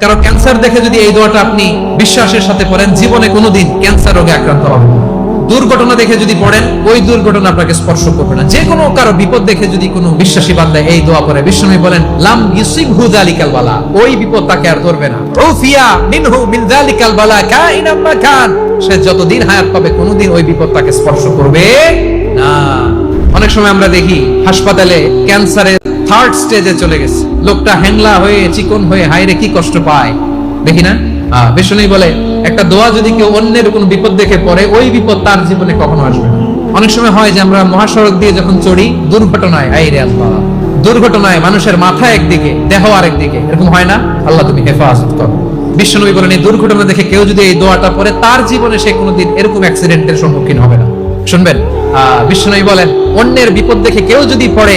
কারণ ক্যান্সার দেখে যদি এই দোয়াটা আপনি বিশ্বাসের সাথে পড়েন, জীবনে কোনোদিন ক্যান্সার রোগে আক্রান্ত হবে দুর্ঘটনা দেখে যদি পড়েন, ওই দুর্ঘটনা আপনাকে স্পর্শ করবে না। যে কোনো কারও বিপদ দেখে যদি কোনো বিশ্বাসী বান্দা এই দোয়া পড়ে বিষ্ণু বলেন, লাম ইউসিবহু যালিকাল বালা। ওই বিপদ তাকে আর ধরবে না। উফিয়া মিনহু মিন যালিকাল বালা কাইনাম মা কান সে যতদিন হায়াত পাবে, কোনোদিন ওই বিপদ তাকে স্পর্শ করবে না। অনেক সময় আমরা দেখি, হাসপাতালে ক্যান্সারের থার্ড স্টেজে চলে গেছে। লোকটা হ্যাংলা হয়ে চিকন হয়ে হাইরে কি কষ্ট পায়? দেখি না? বিষ্ণু বলে একটা দোয়া যদি কেউ অন্যের কোনো বিপদ দেখে পড়ে ওই বিপদ তার জীবনে কখনো আসবে না। অনেক সময় হয় যে আমরা মহাসড়ক দিয়ে যখন চড়ি দুর্ঘটনায় আইরে আল্লাহ দুর্ঘটনায় মানুষের মাথা একদিকে দেহ আরেকদিকে এরকম হয় না? আল্লাহ তুমি হেফাজত করো। বিশ্বনবী বলেন এই দুর্ঘটনা দেখে কেউ যদি এই দোয়াটা পড়ে তার জীবনে সে কোনোদিন এরকম অ্যাক্সিডেন্টের সম্মুখীন হবে না। শুনবেন? আহ, বিশ্বনবী বলেন অন্যের বিপদ দেখে কেউ যদি পড়ে